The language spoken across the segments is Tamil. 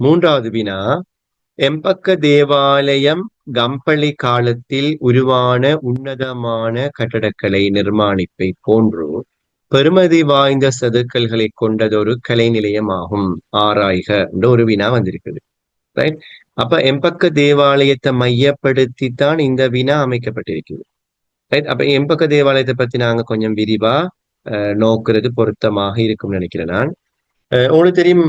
மூன்றாவது வினா எம்பக்க தேவாலயம் கம்பளி காலத்தில் உருவான உன்னதமான கட்டடக்கலை நிர்மாணிப்பை போன்று பெருமதி வாய்ந்த செதுக்கல்களை கொண்டதொரு கலை நிலையமாகும். ஆராய்க. என்ற ஒரு வினா வந்திருக்குது. ரைட் அப்ப எம்பக்க தேவாலயத்தை மையப்படுத்தி தான் இந்த வினா அமைக்கப்பட்டிருக்குது ரைட் அப்ப எம்பக்க தேவாலயத்தை பத்தி நாங்க கொஞ்சம் விரிவா நோக்குறது பொருத்தமாக இருக்கும் நினைக்கிறேன் நான். உங்களுக்கு தெரியும்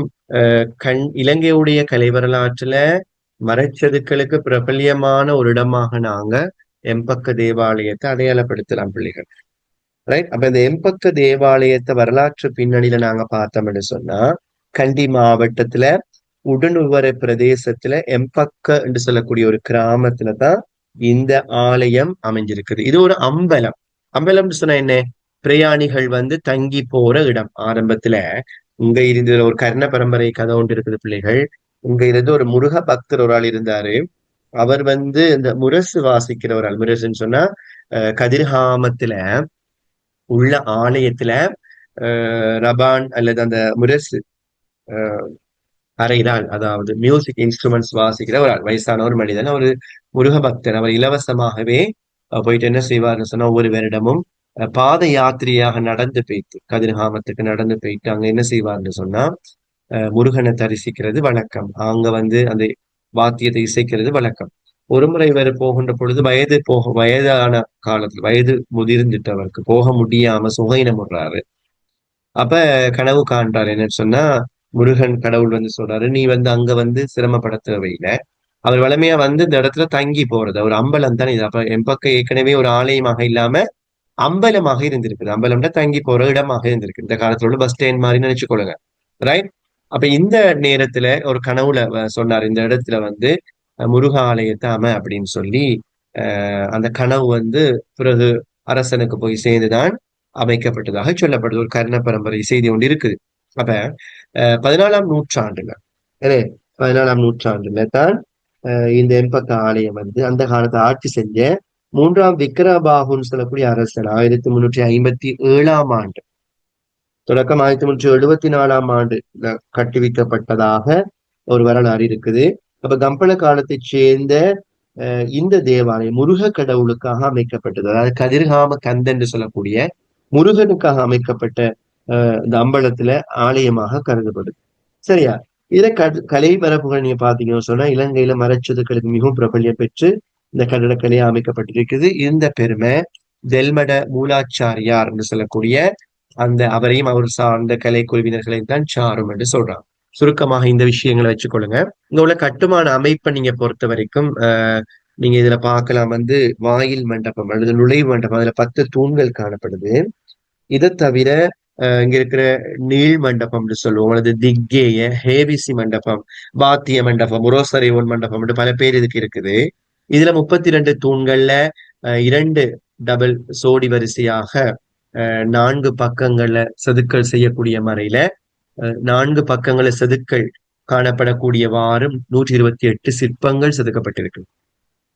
கண் இலங்கையுடைய கலை வரலாற்றுல மறைச்சதுக்களுக்கு பிரபல்யமான ஒரு இடமாக நாங்க எம்பக்க தேவாலயத்தை அடையாளப்படுத்தலாம் பிள்ளைகள். ரைட் அப்ப இந்த எம்பக்க தேவாலயத்தை வரலாற்று பின்னணியில நாங்க பார்த்தோம்னு சொன்னா கண்டி மாவட்டத்துல உடனுவர பிரதேசத்துல எம்பக்க என்று சொல்லக்கூடிய ஒரு கிராமத்துலதான் இந்த ஆலயம் அமைஞ்சிருக்குது. இது ஒரு அம்பலம். அம்பலம் சொன்னா என்ன? பிரயாணிகள் வந்து தங்கி போற இடம் ஆரம்பத்துல. உங்க இருந்த ஒரு கர்ண பரம்பரை கதை ஒன்று இருக்குது பிள்ளைகள். உங்க இருந்து ஒரு முருக பக்தர் ஒரு ஆள் இருந்தாரு. அவர் வந்து இந்த முரசு வாசிக்கிற ஒரு ஆள். முரசுன்னு சொன்னா கதிர்காமத்துல உள்ள ஆலயத்துல ரபான் அல்லது அந்த முரசு அறைதான் அதாவது மியூசிக் இன்ஸ்ட்ருமெண்ட்ஸ் வாசிக்கிற ஒரு ஆள். வயசான ஒரு மனிதன். ஒரு முருக பக்தர். அவர் இலவசமாகவே போயிட்டு என்ன செய்வார்னு சொன்னா ஒவ்வொரு வருடமும் பாத யாத்திரையாக நடந்து போயிட்டு கதிர்காமத்துக்கு நடந்து போயிட்டு அங்க என்ன செய்வார்னு சொன்னா முருகனை தரிசிக்கிறது வழக்கம். அங்க வந்து அந்த வாத்தியத்தை இசைக்கிறது வழக்கம். ஒரு முறை இவர் போகின்ற பொழுது வயது போக வயதான காலத்துல வயது முதிர்ந்துட்டு அவருக்கு போக முடியாம சுகைனம் அப்ப கனவு காண்றாரு. என்னன்னு சொன்னா முருகன் கடவுள் வந்து சொல்றாரு நீ வந்து அங்க வந்து சிரமப்பட தேவையில்லை. அவர் வளமையா வந்து இந்த இடத்துல தங்கி போறது. ஒரு அம்பலம் தானே இது. அப்ப என் பக்கம் ஏற்கனவே ஒரு ஆலயமாக இல்லாம அம்பலமாக இருந்திருக்குது. அம்பலம்னா தங்கி போற இடமாக இருந்திருக்கு. இந்த காலத்துல உள்ள பஸ் ஸ்டாண்ட் மாதிரி நினைச்சுக்கொள்ளுங்க ரைட் அப்ப இந்த நேரத்துல ஒரு கனவுல சொன்னார். இந்த இடத்துல வந்து முருக ஆலயத்தை அப்படின்னு சொல்லி அந்த கனவு வந்து பிறகு அரசனுக்கு போய் சேர்ந்துதான் அமைக்கப்பட்டதாக சொல்லப்படுது. ஒரு கர்ண பரம்பரை செய்தி ஒன்று இருக்குது. அப்ப பதினாலாம் நூற்றாண்டுல பதினாலாம் நூற்றாண்டுல தான் இந்த எம்பக்க ஆலயம் வந்து அந்த காலத்தை ஆட்சி செஞ்ச மூன்றாம் விக்ரபாகுன்னு சொல்லக்கூடிய அரசன் ஆயிரத்தி முன்னூற்றி ஐம்பத்தி ஏழாம் ஆண்டு. தொடக்கம் ஆயிரத்தி முன்னூற்றி எழுபத்தி நாலாம் ஆண்டு கட்டுவிக்கப்பட்டதாக ஒரு வரலாறு இருக்குது. அப்ப கம்பள காலத்தை சேர்ந்த இந்த தேவாலயம் முருக கடவுளுக்காக அமைக்கப்பட்டது. அதாவது கதிர்காம கந்த என்று சொல்லக்கூடிய முருகனுக்காக அமைக்கப்பட்ட இந்த அம்பலத்துல ஆலயமாக கருதப்படுது. சரியா? இத கலை மரபுகள் நீங்க பாத்தீங்கன்னு சொன்னா இலங்கையில மரச்சதுக்களுக்கு மிகவும் பிரபல்யம் பெற்று இந்த கட்டிடக்கலையா அமைக்கப்பட்டிருக்குது இந்த பெருமை தெல்மட மூலாச்சாரியார் என்று சொல்லக்கூடிய அந்த அவரையும் அவர் சார்ந்த கலை குழுவினர்களையும் தான் சாரும் என்று சொல்றாங்க. சுருக்கமாக இந்த விஷயங்களை வச்சுக்கொள்ளுங்க. இங்க உள்ள கட்டுமான அமைப்பை நீங்க பொறுத்த வரைக்கும் நீங்க இதுல பார்க்கலாம். வந்து வாயில் மண்டபம் அல்லது நுழைவு மண்டபம். அதுல பத்து தூண்கள் காணப்படுது. இதை தவிர இங்க இருக்கிற நீள் மண்டபம்னு சொல்லுவோம். அல்லது திக்கேய ஹேவிசி மண்டபம் பாத்திய மண்டபம் உரோசரைவன் மண்டபம் பல பேர் இதுக்கு இருக்குது. இதுல முப்பத்தி ரெண்டு தூண்கள்ல இரண்டு டபுள் சோடி வரிசையாக நான்கு பக்கங்கள்ல செதுக்கல் செய்யக்கூடிய முறையில நான்கு பக்கங்கள செதுக்கல் காணப்படக்கூடியவாறும் நூற்றி இருபத்தி எட்டு சிற்பங்கள் செதுக்கப்பட்டிருக்கு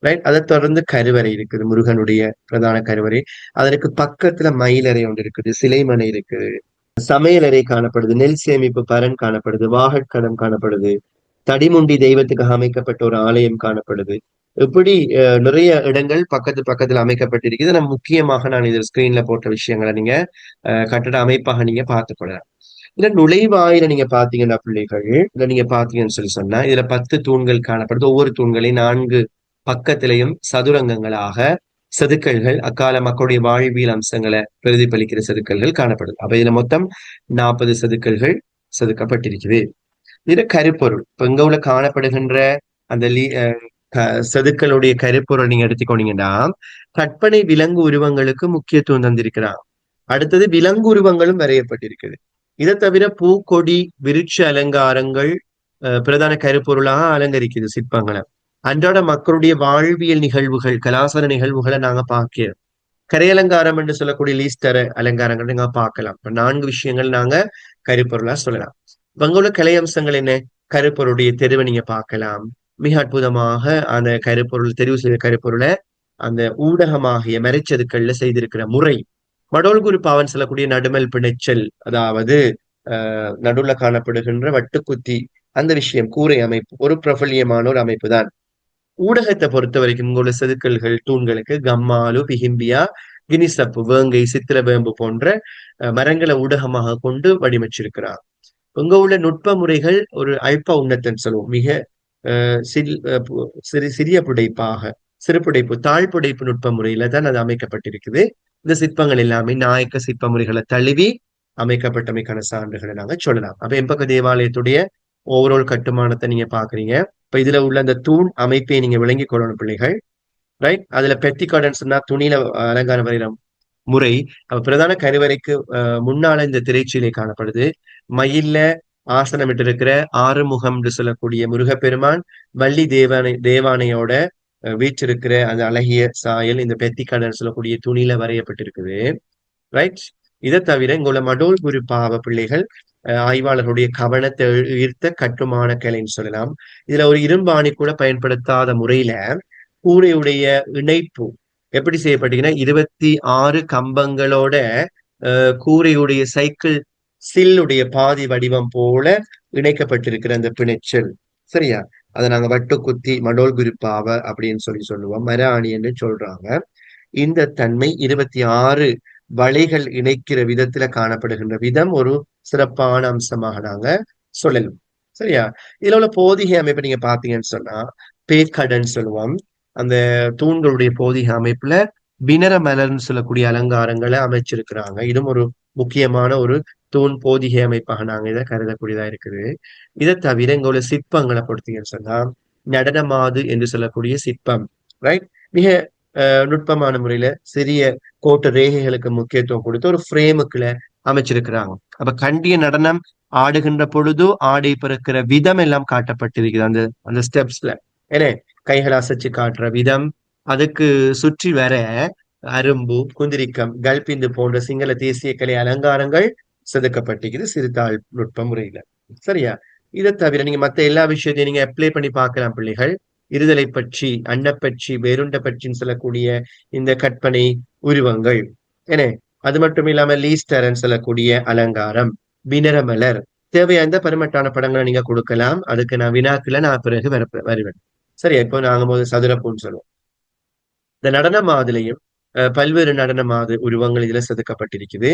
ரைட்? அதை தொடர்ந்து கருவறை இருக்குது முருகனுடைய பிரதான கருவறை. அதற்கு பக்கத்துல மயிலறை ஒன்று இருக்குது சிலைமனை இருக்குது சமையலறை காணப்படுது நெல் சேமிப்பு பரன் காணப்படுது வாகட்கடம் காணப்படுது தடிமுண்டி தெய்வத்துக்கு அமைக்கப்பட்ட ஒரு ஆலயம் காணப்படுது. இப்படி நிறைய இடங்கள் பக்கத்து பக்கத்துல அமைக்கப்பட்டிருக்குது. நம்ம முக்கியமாக நான் இதில் ஸ்கிரீன்ல போட்ட விஷயங்களை நீங்க கட்டட அமைப்பாக நீங்க பார்த்துக்கொள்ளலாம் இதுல நுழைவாயில நீங்க பாத்தீங்கன்னா பிள்ளைகள் இதுல நீங்க பாத்தீங்கன்னு சொல்லி சொன்னா இதுல பத்து தூண்கள் காணப்படுது. ஒவ்வொரு தூண்களையும் நான்கு பக்கத்திலையும் சதுரங்கங்களாக செதுக்கல்கள் அக்கால மக்களுடைய வாழ்வியல் அம்சங்களை பிரதிபலிக்கிற செதுக்கல்கள் காணப்படுது. அப்ப இதுல மொத்தம் நாற்பது செதுக்கல்கள் செதுக்கப்பட்டிருக்குது. இதுல கருப்பொருள். இப்ப இங்க உள்ள காணப்படுகின்ற அந்த செதுக்களுடைய கருப்பொருள் நீங்க எடுத்துக்கோனீங்கன்னா கற்பனை விலங்கு உருவங்களுக்கு முக்கியத்துவம் தந்திருக்கிறான். அடுத்தது விலங்கு உருவங்களும் வரையப்பட்டிருக்குது. இதை தவிர பூக்கொடி விருட்ச அலங்காரங்கள் பிரதான கருப்பொருளாக அலங்கரிக்குது சிற்பங்களை. அன்றாட மக்களுடைய வாழ்வியல் நிகழ்வுகள் கலாசார நிகழ்வுகளை நாங்க பார்க்கிறோம். கரையலங்காரம் என்று சொல்லக்கூடிய லீஸ்டர் அலங்காரங்கள் நாங்க பார்க்கலாம். இப்ப நான்கு விஷயங்கள் நாங்க கருப்பொருளா சொல்லலாம். இவங்க உள்ள கலை அம்சங்கள் என்ன? கருப்பொருடைய தெருவை நீங்க பார்க்கலாம். மிக அற்புதமாக அந்த கருப்பொருள் தெரிவு செய்த கருப்பொருளை அந்த ஊடகமாகிய மறைச்சதுக்கள்ல செய்திருக்கிற முறை. மடோல் குரு பாவன் சொல்லக்கூடிய நடுமல் பிணைச்சல் அதாவது அஹ் நடுவுல காணப்படுகின்ற வட்டுக்குத்தி அந்த விஷயம் கூரை அமைப்பு ஒரு பிரபல்யமான ஒரு அமைப்பு தான். ஊடகத்தை பொறுத்த வரைக்கும் உள்ள செதுக்கல்கள் தூண்களுக்கு கம்மாலு பிஹிம்பியா கினிசப்பு வேங்கை சித்திரவேம்பு போன்ற மரங்களை ஊடகமாக கொண்டு வடிவமைச்சிருக்கிறார். இங்க உள்ள நுட்ப முறைகள் ஒரு அல்ப உன்னத்தன் சொல்லுவோம். மிக சிறு சிறிய புடைப்பாக சிறு புடைப்பு தாழ் புடைப்பு நுட்ப முறையில தான் அது அமைக்கப்பட்டிருக்குது. இந்த சிற்பங்கள் எல்லாமே நாயக்க சிற்ப முறைகளை தழுவி அமைக்கப்பட்டமைக்கான சான்றுகளை நாங்க சொல்லலாம். அப்ப எம்பக்க தேவாலயத்துடைய ஓவரால் கட்டுமானத்தை நீங்க பாக்குறீங்க. இப்ப இதுல உள்ள அந்த தூண் அமைப்பை நீங்க விளங்கி கொள்ளணும் பிள்ளைகள். ரைட் அதுல பெத்தி கார்டன்ஸ்னா துணியில அலங்காரம் வரைகிற முறை பிரதான கருவறைக்கு முன்னால இந்த திரைச்சீலை காணப்படுது. மயில்ல ஆசனம் இருக்கிற ஆறுமுகம் என்று சொல்லக்கூடிய முருகப்பெருமான் வள்ளி தேவானை தேவானையோட வீச்சிருக்கிற அந்த அழகிய சாயல் இந்த பெத்தி சொல்லக்கூடிய துணியில வரையப்பட்டிருக்குது. ரைட்? இதை தவிர இங்குள்ள மடோல் குரு பாவ பிள்ளைகள் ஆய்வாளர்களுடைய கவனத்தை ஈர்த்த கட்டுமான கலைன்னு சொல்லலாம். இதுல ஒரு இரும்பாணி கூட பயன்படுத்தாத முறையில கூரையுடைய இணைப்பு எப்படி செய்யப்பட்டீங்கன்னா இருபத்தி ஆறு கம்பங்களோட கூரையுடைய சைக்கிள் சில்லுடைய பாதி வடிவம் போல இணைக்கப்பட்டிருக்கிற அந்த பிணைச்சல். சரியா? அதை நாங்க வட்டு குத்தி மடோல் குருப்பாவ அப்படின்னு சொல்லி சொல்லுவோம். மராணி என்று சொல்றாங்க. இந்த தன்மை இருபத்தி ஆறு வலைகள் இணைக்கிற விதத்துல காணப்படுகின்ற விதம் ஒரு சிறப்பான அம்சமாக நாங்க சொல்லலாம். சரியா? இதுல உள்ள போதிகை அமைப்பு நீங்க பாத்தீங்கன்னு சொன்னா பேக்கடன் சொல்லுவோம். அந்த தூண்களுடைய போதிகை அமைப்புல பினர மலர்னு சொல்லக்கூடிய அலங்காரங்களை அமைச்சிருக்கிறாங்க. இதுவும் ஒரு முக்கியமான ஒரு தூண் போதிகை அமைப்பாக நாங்க இதை கருதக்கூடியதா இருக்குது. இதை தவிர இங்க உள்ள சிற்பங்களை பொறுத்தீங்கன்னு சொன்னா நடனமாது என்று சொல்லக்கூடிய சிற்பம் ரைட் மிக நுட்பமான முறையில சிறிய கோட்டு ரேகைகளுக்கு முக்கியத்துவம் கொடுத்து ஒரு ஃப்ரேமுக்குள்ள அமைச்சிருக்கிறாங்க. அப்ப கண்டிய நடனம் ஆடுகின்ற பொழுது ஆடை பிறக்கிற விதம் எல்லாம் காட்டப்பட்டிருக்குது அந்த அந்த ஸ்டெப்ஸ்ல ஏன்னா கைகளை அசைச்சு காட்டுற விதம் அதுக்கு சுற்றி வர அரும்பு குந்திரிக்கம் கல்பிந்து போன்ற சிங்கள தேசிய கலை அலங்காரங்கள் செதுக்கப்பட்டிருக்குது சிறுதாள் நுட்ப முறையில. சரியா? இதை தவிர நீங்க மத்த எல்லா விஷயத்தையும் நீங்க அப்ளை பண்ணி பார்க்கலாம் பிள்ளைகள். இருதலை பற்றி அன்னப்பட்சி வேருண்ட பற்றின்னு சொல்லக்கூடிய இந்த கற்பனை உருவங்கள். என்ன அது மட்டும் இல்லாம லீஸ்டரன் சொல்லக்கூடிய அலங்காரம் வினரமலர். தேவையான பெருமட்டான படங்களை நீங்க கொடுக்கலாம். அதுக்கு நான் வினாக்குல நான் பிறகு வர வருவேன். சரியா இப்போ நாங்க போது சதுரப்பூன்னு சொல்லுவோம். இந்த நடன மாதிலையும் பல்வேறு நடன மாது உருவங்கள் இதுல செதுக்கப்பட்டிருக்குது.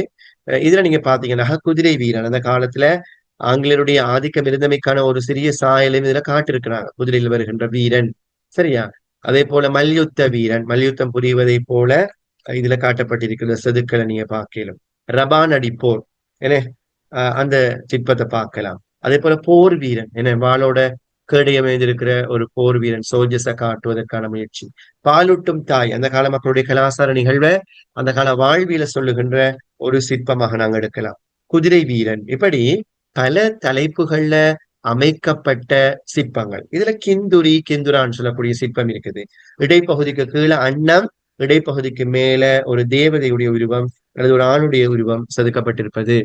இதுல நீங்க பாத்தீங்கன்னா குதிரை வீரன் அந்த காலத்துல ஆங்கிலேயருடைய ஆதிக்கம் இருந்தமைக்கான ஒரு சிறிய சாயலையும் இதுல காட்டிருக்கிறாங்க குதிரையில் வருகின்ற வீரன் சரியா? அதே போல மல்யுத்த வீரன் மல்யுத்தம் புரிவதை போல இதுல காட்டப்பட்டிருக்கிற செதுக்களை நீங்க பார்க்கலாம். ரபான் அடிப்போர் என்ன? அந்த சிற்பத்தை பார்க்கலாம். அதே போல போர் வீரன் என்ன? வாளோட கேடையமைந்திருக்கிற ஒரு போர் வீரன் சோஜஸ காட்டுவதற்கான முயற்சி. பாலூட்டும் தாய் அந்த கால மக்களுடைய கலாச்சார நிகழ்வை அந்த கால வாழ்வியல சொல்லுகின்ற ஒரு சிற்பமாக நாங்க எடுக்கலாம். குதிரை வீரன் இப்படி பல தலைப்புகள்ல அமைக்கப்பட்ட சிற்பங்கள். இதுல கிந்துரி கிந்துரான்னு சொல்லக்கூடிய சிற்பம் இருக்குது. இடைப்பகுதிக்கு கீழே அன்னம் இடைப்பகுதிக்கு மேல ஒரு தேவதையுடைய உருவம் அல்லது ஒரு ஆணுடைய உருவம் செதுக்கப்பட்டிருப்பது.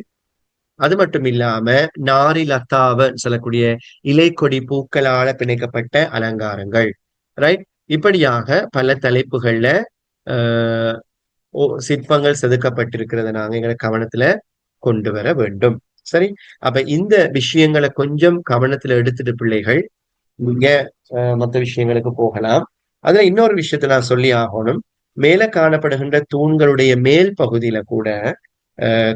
அது மட்டும் இல்லாம நாரி லத்தாவன் சொல்லக்கூடிய இலை கொடி பூக்களால பிணைக்கப்பட்ட அலங்காரங்கள் ரைட் இப்படியாக பல தலைப்புகள்ல ஆஹ் சிற்பங்கள் செதுக்கப்பட்டிருக்கிறத நாங்க எங்களை கவனத்துல கொண்டு வர வேண்டும். சரி? அப்ப இந்த விஷயங்களை கொஞ்சம் கவனத்துல எடுத்துட்டு பிள்ளைகள் நீங்க மற்ற விஷயங்களுக்கு போகலாம். அதுல இன்னொரு விஷயத்த நான் சொல்லி ஆகணும். மேல காணப்படுகின்ற தூண்களுடைய மேல் பகுதியில கூட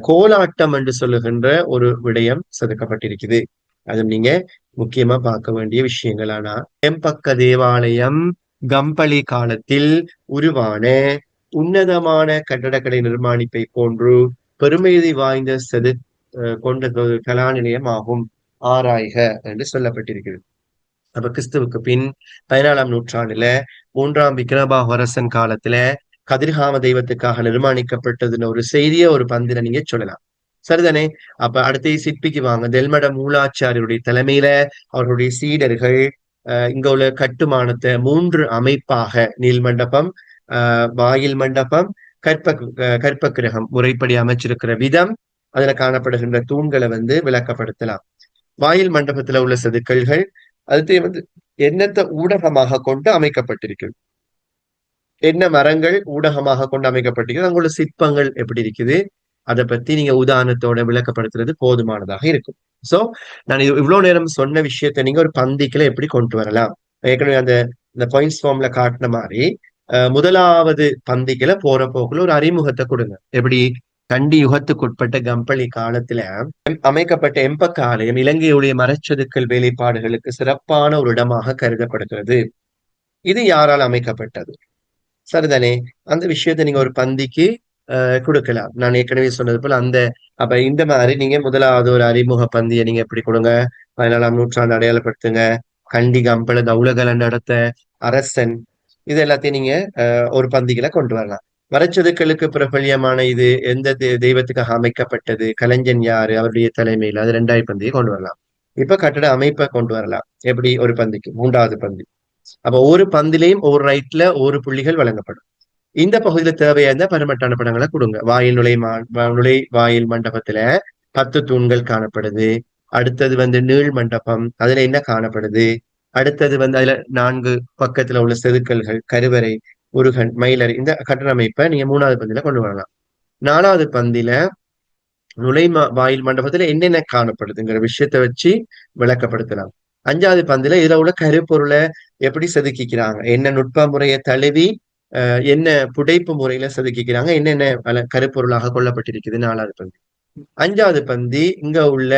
கோலாட்டம் என்று சொல்லுகின்ற ஒரு விடயம் செதுக்கப்பட்டிருக்குது. அது நீங்க முக்கியமா பார்க்க வேண்டிய விஷயங்கள் ஆனா எம்பக்க தேவாலயம் கம்பளி காலத்தில் உருவான உன்னதமான கட்டடக்கலை நிர்மாணிப்பை போன்று பெருமைதி வாய்ந்த செது கொண்ட கலா நிலையம் ஆகும். ஆராய்க என்று சொல்லப்பட்டிருக்கிறது அப்ப கிறிஸ்துவுக்கு பின் பதினாலாம் நூற்றாண்டுல மூன்றாம் விக்ரபாஹரசன் காலத்துல கதிர்காம தெய்வத்துக்காக நிர்மாணிக்கப்பட்டதுன்னு ஒரு செய்திய ஒரு பந்தில நீங்க சொல்லலாம். சரிதானே? அப்ப அடுத்த சிற்பிக்கு வாங்க. தெல்மட மூலாச்சாரியருடைய தலைமையில அவர்களுடைய சீடர்கள் இங்க உள்ள கட்டுமானத்தை மூன்று அமைப்பாக நீல் மண்டபம் ஆஹ் வாயில் மண்டபம் கற்ப கற்ப கிரகம் முறைப்படி அமைச்சிருக்கிற விதம் அதுல காணப்படுகின்ற தூண்களை வந்து விளக்கப்படுத்தலாம். வாயில் மண்டபத்துல உள்ள செதுக்கல்கள் அது வந்து எண்ணத்தை ஊடகமாக கொண்டு அமைக்கப்பட்டிருக்கிறது என்ன மரங்கள் ஊடகமாக கொண்டு அமைக்கப்பட்டிருக்கு அங்குள்ள சிற்பங்கள் எப்படி இருக்குது அதை பத்தி நீங்க உதாரணத்தோட விளக்கப்படுத்துறது போதுமானதாக இருக்கும். சோ நான் இவ்வளவு நேரம் சொன்ன விஷயத்த நீங்க ஒரு பந்திக்குல எப்படி கொண்டு வரலாம்? ஏற்கனவே அந்த இந்த பாயிண்ட்ஸ் ஃபார்ம்ல காட்டின மாதிரி முதலாவது பந்திக்குல போற போக்குல ஒரு அறிமுகத்தை கொடுங்க. எப்படி கண்டி யுகத்துக்குட்பட்ட கம்பளி காலத்துல அமைக்கப்பட்ட எம்பக்க ஆலயம் இலங்கையுடைய மரச்சதுக்கள் வேலைப்பாடுகளுக்கு சிறப்பான ஒரு இடமாக கருதப்படுகிறது. இது யாரால் அமைக்கப்பட்டது? சரிதானே? அந்த விஷயத்தை நீங்க ஒரு பந்திக்கு கொடுக்கலாம். நான் ஏற்கனவே சொன்னது போல அந்த அப்ப இந்த மாதிரி நீங்க முதலாவது ஒரு அறிமுக பந்தியை நீங்க எப்படி கொடுங்க? பதினாலாம் நூற்றாண்டு அடையாளப்படுத்துங்க. கண்டி கம்பள தௌலகல நடத்த அரசன். இது எல்லாத்தையும் நீங்க ஒரு பந்திகளை கொண்டு வரலாம். மறைச்சதுக்களுக்கு பிரபல்யமான இது எந்த தெ- தெய்வத்துக்காக அமைக்கப்பட்டது கலைஞன் யாரு அவருடைய தலைமையில் அது ரெண்டாயிரம் பந்தியை கொண்டு வரலாம். இப்ப கட்டட அமைப்பை கொண்டு வரலாம். எப்படி? ஒரு பந்திக்கு. மூன்றாவது பந்தி. அப்ப ஒரு பந்திலையும் ஒரு ரைட்ல ஒரு புள்ளிகள் வழங்கப்படும். இந்த பகுதியில தேவையா இருந்தா பருமட்டான படங்களை கொடுங்க. வாயில் நுழை நுழை வாயில் மண்டபத்துல பத்து தூண்கள் காணப்படுது. அடுத்தது வந்து நீள் மண்டபம் அதுல என்ன காணப்படுது? அடுத்தது வந்து அதுல நான்கு பக்கத்துல உள்ள செதுக்கல்கள் கருவறை முருகன் மயிலறை இந்த கட்டணமைப்பை நீங்க மூணாவது பந்தியில கொண்டு வரலாம். நாலாவது பந்தில நுழை வாயில் மண்டபத்துல என்னென்ன காணப்படுதுங்கிற விஷயத்த வச்சு விளக்கப்படுத்தலாம். அஞ்சாவது பந்தில இதுல உள்ள கருப்பொருளை எப்படி செதுக்கிக்கிறாங்க? என்ன நுட்ப முறையை தழுவி அஹ், என்ன புடைப்பு முறையில செதுக்கிக்கிறாங்க? என்னென்ன கருப்பொருளாக கொல்லப்பட்டிருக்குது நாலாவது பந்தி. அஞ்சாவது பந்தி இங்க உள்ள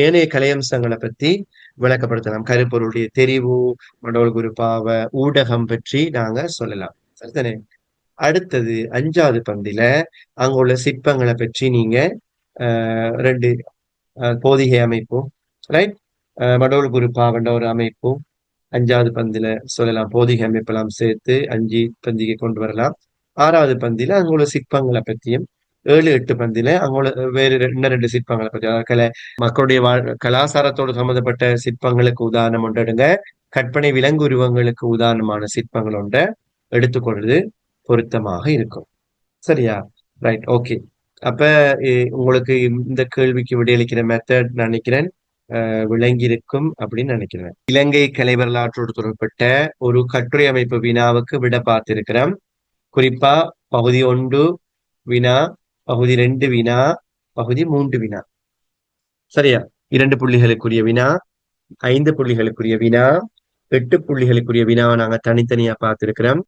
ஏனைய கலையம்சங்களை பத்தி விளக்கப்படுத்தலாம். கருப்பொருளுடைய தெரிவு மண்டோல் குருப்பாவ ஊடகம் பற்றி நாங்க சொல்லலாம். சரிதானே? அடுத்தது அஞ்சாவது பந்தில அங்க உள்ள சிற்பங்களை பற்றி நீங்க ரெண்டு அஹ், போதிகை அமைப்போம். ரைட் மடோல் குருப்பாவண்ட ஒரு அமைப்பும் அஞ்சாவது பந்தில சொல்லலாம் போதிகை அமைப்பெல்லாம் சேர்த்து அஞ்சு பந்திகை கொண்டு வரலாம். ஆறாவது பந்தில அங்குள்ள சிற்பங்களை பத்தியும் ஏழு எட்டு பந்தில அங்குள்ள வேறு இன்னும் ரெண்டு சிற்பங்களை பத்தி கலை மக்களுடைய வாழ் கலாச்சாரத்தோடு சம்பந்தப்பட்ட சிற்பங்களுக்கு உதாரணம் ஒன்று எடுங்க. கற்பனை விலங்கு உருவங்களுக்கு உதாரணமான சிற்பங்கள் ஒன்றை எடுத்துக்கொள்வது பொருத்தமாக இருக்கும். சரியா? ரைட் ஓகே அப்ப உங்களுக்கு இந்த கேள்விக்கு விடையளிக்கிற மெத்தட் நினைக்கிறேன் விளங்கியிருக்கும் அப்படின்னு நினைக்கிறேன். இலங்கை கலை வரலாற்றோடு தொடர்பட்ட ஒரு கட்டுரை அமைப்பு வினாவுக்கு விட பார்த்திருக்கிறோம். குறிப்பா பகுதி ஒன்று வினா பகுதி ரெண்டு வினா பகுதி மூன்று வினா. சரியா? இரண்டு புள்ளிகளுக்குரிய வினா ஐந்து புள்ளிகளுக்குரிய வினா எட்டு புள்ளிகளுக்குரிய வினாவை நாங்க தனித்தனியா பார்த்திருக்கிறோம்.